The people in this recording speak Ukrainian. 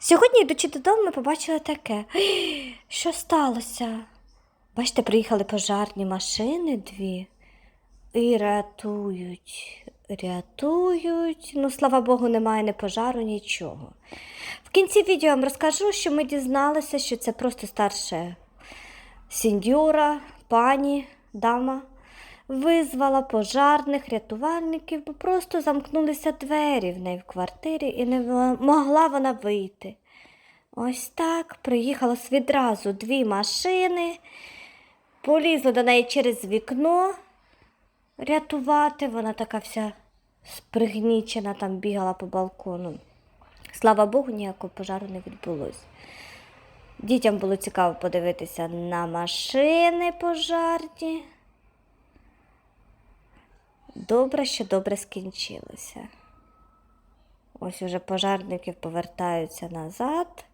Сьогодні, йдучи додому, ми побачили таке. Що сталося? Бачите, приїхали пожарні машини дві і рятують, рятують. Ну, слава Богу, немає ні пожару, нічого. В кінці відео вам розкажу, що ми дізналися, що це просто старша сеньора, пані, дама. Визвала пожарних рятувальників, бо просто замкнулися двері в неї в квартирі і не могла вона вийти. Ось так приїхало відразу дві машини, полізли до неї через вікно рятувати. Вона така вся спригнічена там бігала по балкону. Слава Богу, ніякого пожару не відбулося. Дітям було цікаво подивитися на машини пожарні. Добре, що добре скінчилося. Ось уже пожарники повертаються назад.